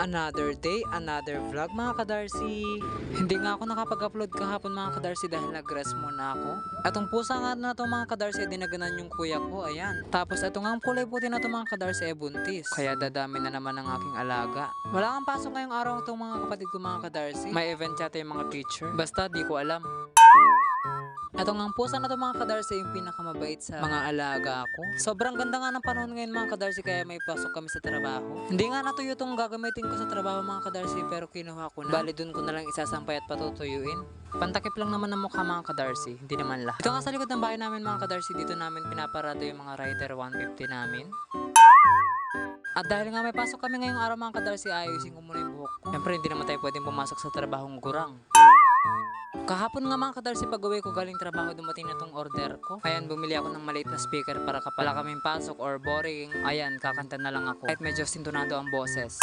Another day, another vlog mga kadarsi. Hindi nga ako nakapag-upload kahapon mga kadarsi dahil nag-rest muna ako. Atong pusa nga na to mga kadarsi, dinaganan yung kuya ko, ayan. Tapos ito nga ang kulay puti na to mga kadarsi ay buntis. Kaya dadami na naman ang aking alaga. Wala kang pasok ngayong araw itong mga kapatid ko mga kadarsi. May event yata yung mga teacher. Basta di ko alam. Ito nga ang pusa na to mga kadarsi yung pinakamabait sa mga alaga ko. Sobrang ganda nga ng panahon ngayon mga kadarsi kaya may pasok kami sa trabaho. Hindi nga natuyo itong gagamitin ko sa trabaho mga kadarsi pero kinuha ko na. Bali dun ko na lang isasampay at patutuyuin. Pantakip lang naman ng mukha mga kadarsi, hindi naman lahat. Ito nga sa likod ng bahay namin mga kadarsi, dito namin pinaparado yung mga Rider 150 namin. At dahil nga may pasok kami ngayong araw mga kadarsi, ayusin ko muna yung buhok ko. Siyempre hindi naman tayo pwedeng pumasok sa trabahong gurang. Kahapon nga mga kadarsi pag uwi ko galing trabaho dumating na tong order ko. Ayan, bumili ako ng maliit na speaker para kapag wala kaming pasok or boring. Ayan, kakanta na lang ako. Kahit medyo sintonado ang boses.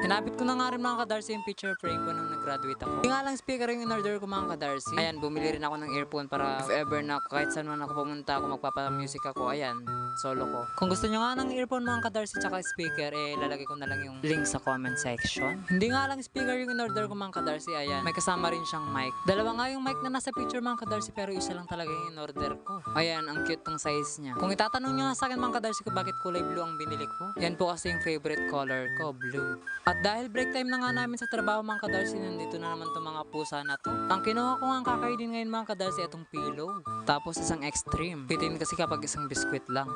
Hinapit ko na nga rin mga kadarsi yung picture frame ko nung nag-graduate ako. Nga lang speaker yung in-order ko mga kadarsi. Ayan, bumili rin ako ng earphone para if ever na kahit saan man ako pumunta ako magpapa-music ako. Ayan, solo ko. Kung gusto nyo nga ng earphone mga kadarsi tsaka speaker, eh lalagay ko na lang yung link sa comment section. Hindi nga lang speaker yung in-order ko mga kadarsi. Ayan, may kasama rin siyang mic. Dalawa nga yung mic na nasa picture mga kadarsi pero isa lang talaga yung in-order ko. Ayan, ang cute ng size niya. Kung itatanong nyo nga sa akin mga kadarsi ko bakit kulay blue ang binili ko, yan po kasi yung favorite color ko, blue. At dahil break time na nga namin sa trabaho mga kadarsi, nandito na naman itong mga pusa na to. Ang kinuha ko nga kakainin ngayon mga kadarsi, itong pillow. Tapos isang extreme. Pitin kasi kapag isang biskwit lang.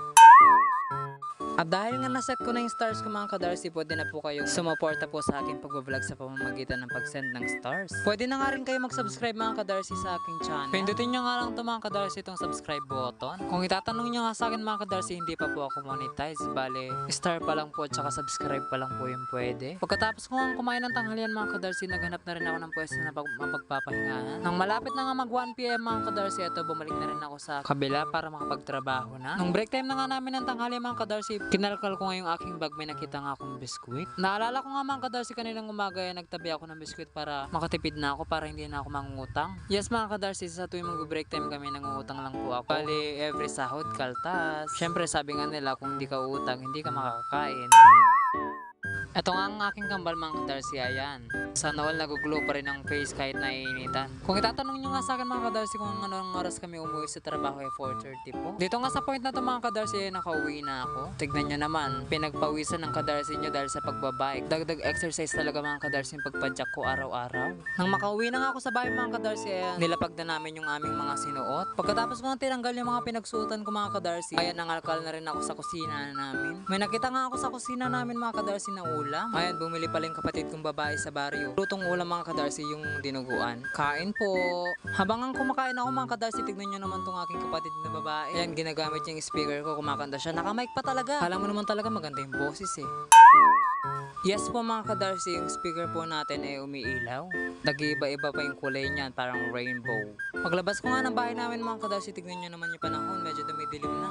At dahil nga naset ko na yung stars ko mga kadarsi, pwede na po kayong sumuporta po sa aking pagbablog sa pamamagitan ng pag-send ng stars. Pwede na nga rin kayo mag-subscribe mga kadarsi sa aking channel. Pindutin nyo nga lang ito mga kadarsi itong subscribe button. Kung itatanong nyo nga sa akin mga kadarsi, hindi pa po ako monetize. Bale, star pa lang po at saka subscribe pa lang po yung pwede. Pagkatapos ko nga kumain ng tanghalian mga kadarsi, naghanap na rin ako ng pwesto na pag- mapagpapahingahan. Nang malapit na nga mag 1pm mga kadarsi, ito bumalik na rin ako sa kabila para makapagtrabaho na. Nung break time na nga namin ng tanghali mga kadarsi, kinalkal ko nga yung aking bag, may nakita nga akong biskwit. Naalala ko nga mga kadarsi kaninang umaga, eh, nagtabi ako ng biskwit para makatipid na ako para hindi na ako mangungutang. Yes mga kadarsi, sa tuwing mag-break time kami nangungutang lang po ako. Bali, every sahod, kaltas. Siyempre sabi nga nila, kung hindi ka utang, hindi ka makakain. Ito nga ang aking kambal mga kadarsi, ayan. Sana all naguglow pa rin ang face kahit naiinitan. Kung itatanong nyo nga sa akin mga kadarsi kung anong oras kami umuwi sa trabaho ay 4.30 po. Dito nga sa point na to mga kadarsi ay nakauwi na ako. Tignan nyo naman, pinagpawisan ng kadarsi nyo dahil sa pagbabike. Dagdag exercise talaga mga kadarsi yung pagpadyak ko araw-araw. Nang makauwi na nga ako sa bahay mga kadarsi, ayan, nilapag na namin yung aming mga sinuot. Pagkatapos ko nga tinanggal yung mga pinagsuotan ko mga kadarsi, ayan nangalkal na rin ako sa kusina namin. May nakita nga ako sa kusina namin mga kadarsi na ulam. Ayan, bumili pala yung kapatid kong babae sa baryo. Lutong ulam mga kadarsi yung dinuguan. Kain po. Habang ang kumakain ako mga kadarsi, tignan nyo naman tong aking kapatid na babae. Ayan, ginagamit yung speaker ko, kumakanta siya. Nakamike pa talaga. Alam mo naman talaga maganda yung boses eh. Yes po mga kadarsi, yung speaker po natin ay umiilaw. Nag-iiba-iba pa yung kulay niyan, parang rainbow. Paglabas ko nga ng bahay namin mga kadarsi, tignan nyo naman yung panahon, medyo dumidilim na.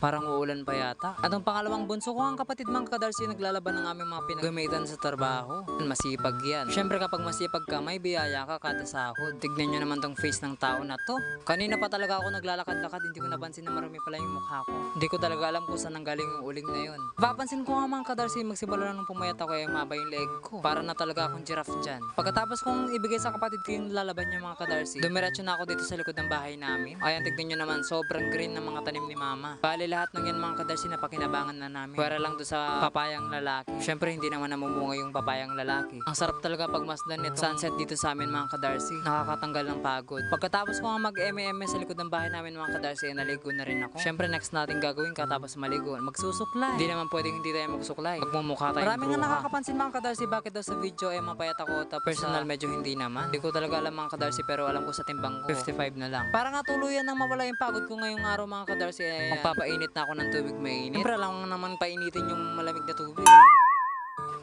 Parang uulan pa yata. At ang pangalawang bunso ko ang kapatid mga kadarsi naglalaban ng aming mga pinagamitan sa trabaho. Masipag yan. Siyempre kapag masipag ka, may biyaya ka kada sahod. Tignan nyo naman tong face ng tao na to. Kanina pa talaga ako naglalakad-lakad, hindi ko napansin na marami pala yung mukha ko. Hindi ko talaga alam kung saan nanggaling yung uling na yun. Papansin ko nga mga kadarsi, magsimula na nung pumayat ako ay maba yung leg ko. Para na talaga akong giraffe dyan. Pagkatapos kong ibigay sa kapatid ko yung lalaban niya mga kadarsi, dumiretso na ako dito sa likod ng bahay namin. Ayan, tignan nyo naman, sobrang green ng mga tanim ni mama. Bali lahat ng yan mga kadarsi na pakinabangan na namin. Pwera lang do sa papayang lalaki. Siyempre hindi naman namumunga yung papayang lalaki. Ang sarap talaga pag masdan nito sunset dito sa amin mga kadarsi. Nakakatanggal ng pagod. Pagkatapos ko nga mag-MM sa likod ng bahay namin mga kadarsi, naligo na rin ako. Siyempre next natin gagawin katapos maligo, magsusuklay. Hindi naman pwedeng hindi tayo magsuklay. Magmumukha tayo. Marami nga nakakapansin mga kadarsi bakit daw sa video ay mapayat ako tapos personal medyo hindi naman. Hindi ko talaga alam mga kadarsi pero alam ko sa timbang ko 55 na lang. Para nga tuluyan nang mawala yung pagod ko ngayong araw mga kadarsi ay magpapainit na ako ng tubig mainit. Siyempre lang naman painitin yung malamig na tubig.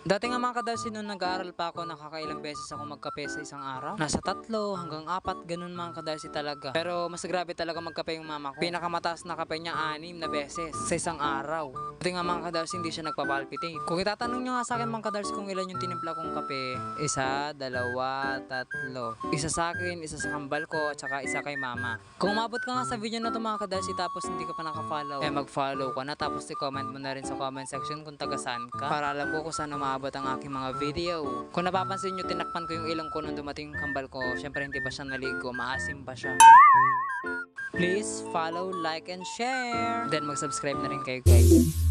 Dati nga mga kadarsi nung nag-aaral pa ako, nakakailang beses ako magkape sa isang araw. Nasa tatlo hanggang apat, ganun mga kadarsi talaga. Pero mas grabe talaga magkape yung mama ko. Pinakamataas na kape niya, anim na beses sa isang araw. Dati nga mga kadarsi, hindi siya nagpapalpitate. Kung itatanong nyo nga sa akin mga kadarsi kung ilan yung tinimpla kong kape, isa, dalawa, tatlo. Isa sa akin, isa sa kambal ko, at saka isa kay mama. Kung umabot ka nga sa video na to mga kadarsi tapos hindi ka pa nakafollow, eh mag-follow ka na tapos i-comment mo na rin sa comment section kung taga saan ka. Para alam ko kung saan umabot ang aking mga video. Kung napapansin nyo, tinakpan ko yung ilong ko nung dumating yung kambal ko. Siyempre hindi pa siya naligo, maasim pa siya. Please follow, like, and share. Then mag-subscribe na rin kayo guys.